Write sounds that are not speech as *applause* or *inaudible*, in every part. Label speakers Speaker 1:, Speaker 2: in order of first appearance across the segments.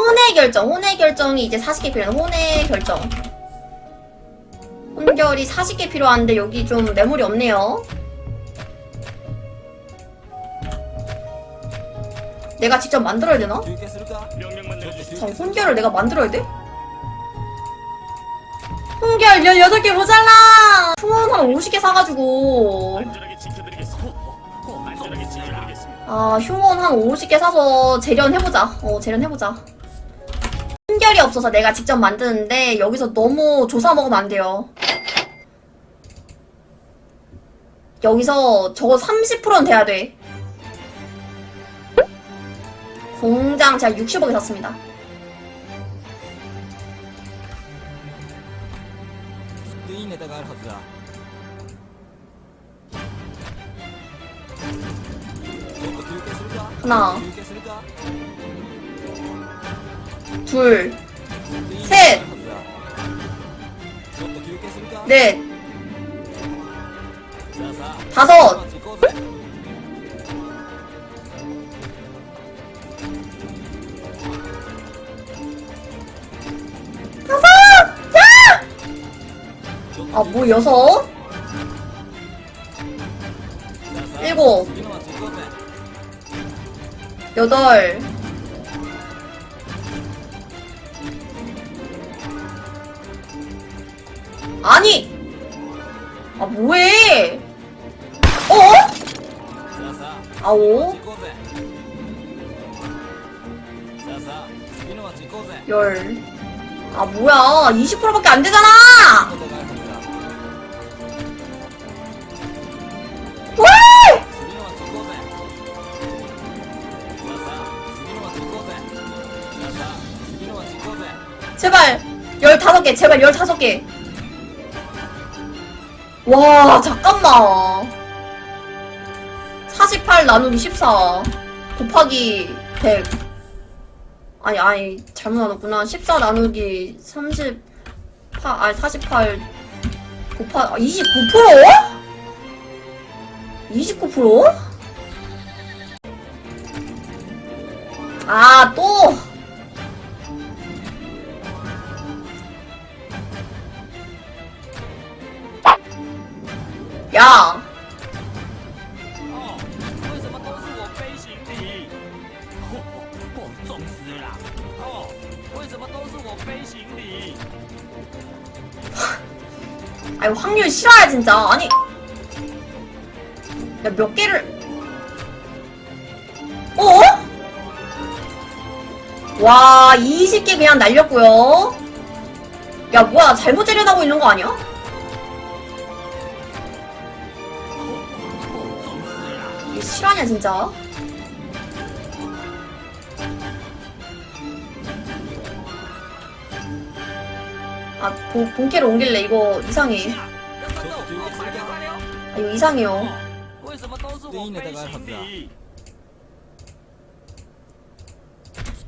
Speaker 1: 혼의 결정, 혼의 결정이 이제 40개 필요한 혼의 결정. 혼결이 40개 필요한데 여기 좀 메모리 없네요. 내가 직접 만들어야 되나? 참, 혼결을 내가 만들어야 돼? 혼결 16개 모자라! 후원 한 50개 사가지고. 아, 휴원한 50개 사서 재련해보자. 어, 재련해보자. 한결이 없어서 내가 직접 만드는데 여기서 너무 조사 먹으면 안 돼요. 여기서 저거 30%는 돼야 돼. 공장 제가 60억에 샀습니다. 하나 둘, 셋, 넷, 다섯. 다섯! 야! 아, 뭐 여섯? 일곱, 여덟. 아니! 아 뭐해? 어? 아오? 열. 아 뭐야? 20%밖에 안 되잖아! 제발 15개 제발 15개 와, 잠깐만. 48 나누기 14 곱하기 100. 아니, 아니, 잘못 나눴구나. 14 나누기 38, 아니, 48 곱하, 아, 29%? 29%? 아, 또!
Speaker 2: 李？
Speaker 1: 아니 확률 싫어야 진짜 아니 야 몇 개를 어? 와 20개 그냥 날렸고요 야 뭐야 잘못 재련하고 있는 거 아니야? 이게 실화냐 진짜 아 본, 본캐로 옮길래 이거 이상해
Speaker 2: 要战斗，哦快点快点！
Speaker 1: 아, 이거 이상해요
Speaker 2: 哦，为什么都是我背行李？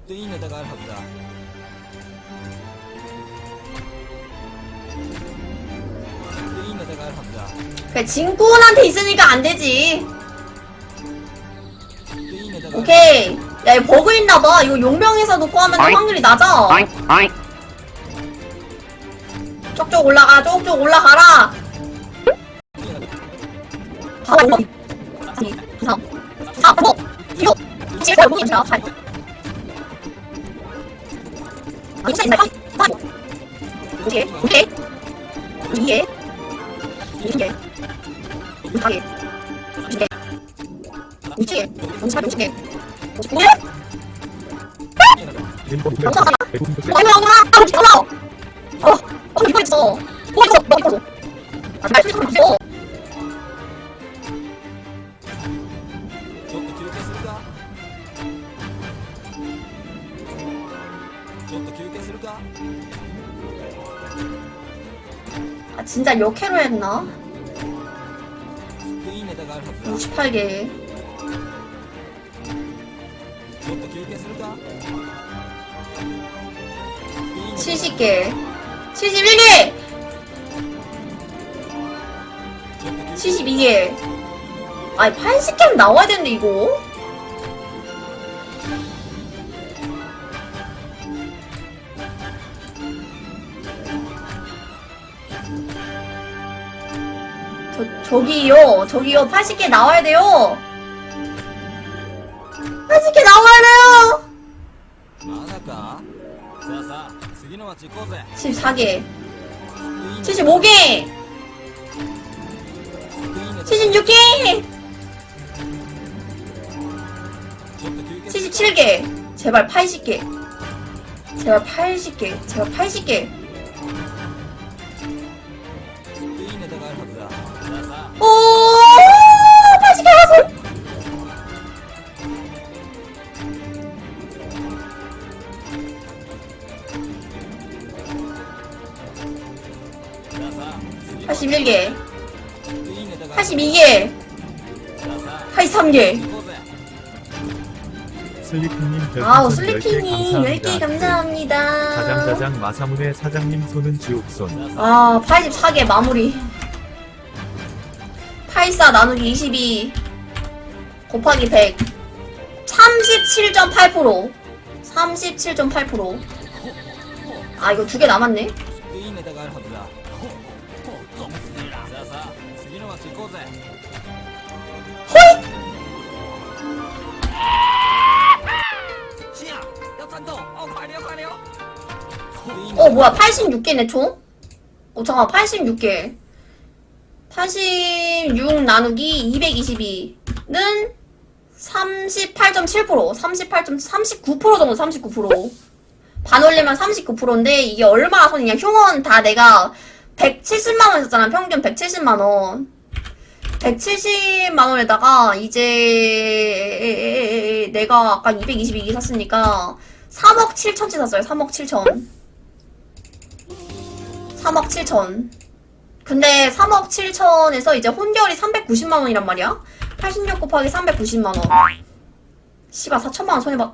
Speaker 3: でいいネタがあるはずだでいいネタがあるはずだ
Speaker 1: 그래 진구한테 있으니까 안 되지
Speaker 3: でいいネタがある
Speaker 1: 오케이. 야, 이거 버그 있나봐. 이거 용병에서 놓고 하면
Speaker 4: 어이.
Speaker 1: 확률이 낮아. 쪽쪽 올라가, 쪽쪽 올라가라. 다 올라. 아니, 이상. 아, 뭐? 이거. 제일 잘 보이는 잘. 잘. 아, 이거 있나? 아, 뭐. 오케이, 오케이. 이게. 이게. 이게. 2킬 진짜 몇 캐로 했나? 58개
Speaker 3: 그것도 길게 쓸까?
Speaker 1: 70개! 71개 72개. 아니 80개는 나와야 되는데 이거? 저, 저기요. 저기요. 80개 나와야 돼요. 80개 나와야 돼요.
Speaker 2: まだかさあさあ次の街行こうぜ
Speaker 1: 14개,
Speaker 2: いいね
Speaker 1: 75개,
Speaker 2: いいね
Speaker 1: 76개,
Speaker 2: ちょっと休憩する
Speaker 1: 77개. 제발 80개. 제발 80개. 제발 80개.
Speaker 2: いいネタがあるはずださあさ
Speaker 1: 오, 80개 나왔어. 81개. 82개. 83개.
Speaker 4: 슬리핑님
Speaker 1: 아우 슬리핑님 10개
Speaker 4: 감사합니다. 사장사장 마사문의 사장님 손은 지옥손.
Speaker 1: 아 84개 마무리. 84 나누기 22 곱하기 100 37.8% 37.8%아 이거 두 개 남았네? 어, 뭐야, 86개네, 총? 어, 잠깐, 86개. 86 나누기 222는 38.7%, 38. 39% 정도, 39%. 반 올리면 39%인데, 이게 얼마나 손이냐. 흉원 다 내가 170만원 했었잖아. 평균 170만원. 170만 원에다가, 이제, 내가 아까 222개 샀으니까, 3억 7천치 샀어요. 3억 7천. 3억 7천. 근데 3억 7천에서 이제 혼결이 390만 원이란 말이야? 86 곱하기 390만 원. 씨발 4천만 원 손해 봐.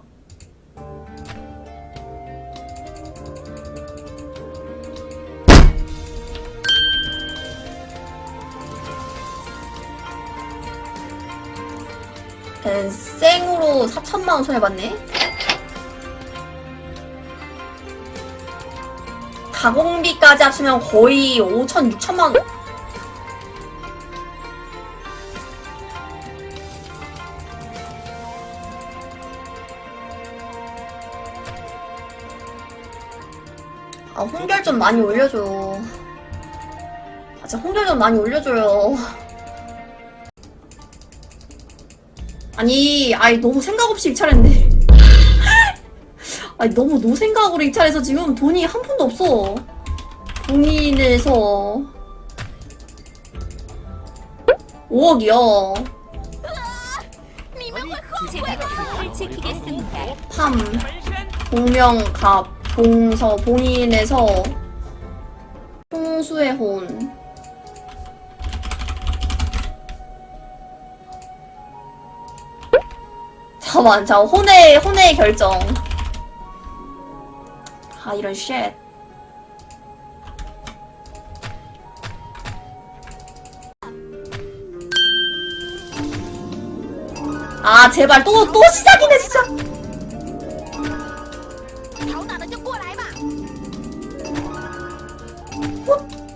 Speaker 1: 벤 생으로 4천만 원 손해 봤네. 가공비까지 합치면 거의 5천, 6천만 원. 아, 홍결 좀 많이 올려줘. 아, 진짜 홍결 좀 많이 올려줘요. 아니, 아이, 너무 생각 없이 입찰했네. *laughs* 아니 너무 노생각으로 입찰해서 지금 돈이 한 푼도 없어. 본인에서 5억이요.
Speaker 5: 제가 평화를 지키겠습니다.
Speaker 1: 팜, 공명갑, 봉서, 봉인에서 풍수의 혼. 잠깐만, 자, 혼의, 혼의 결정. 아, 이런 쉣. 아, 제발, 또, 또 시작이네, 진짜.
Speaker 5: 好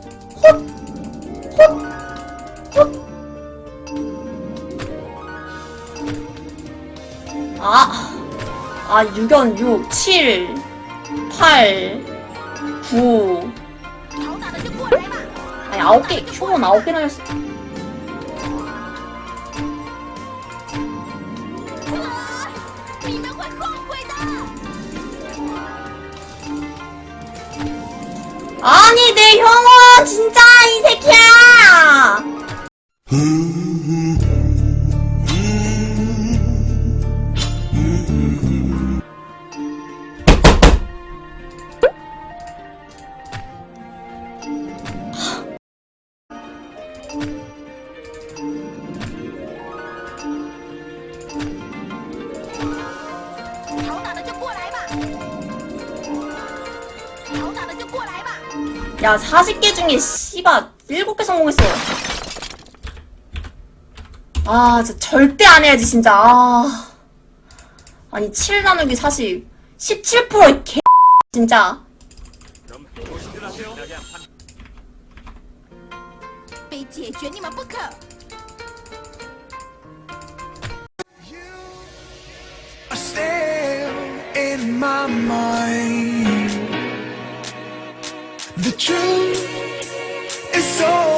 Speaker 1: 아, 6연 6, 7, 8, 9. 아니, 9개, 휴먼 9개나 했어. 아니, 내 형은 진짜, 이 새끼야!
Speaker 5: 음.
Speaker 1: 야 40개 중에 씨바 7개 성공했어. 아 진짜 절대 안 해야지 진짜. 아. 아니 7 나누기 40 17%의 개 *laughs* 진짜.
Speaker 6: still in my mind. true. is so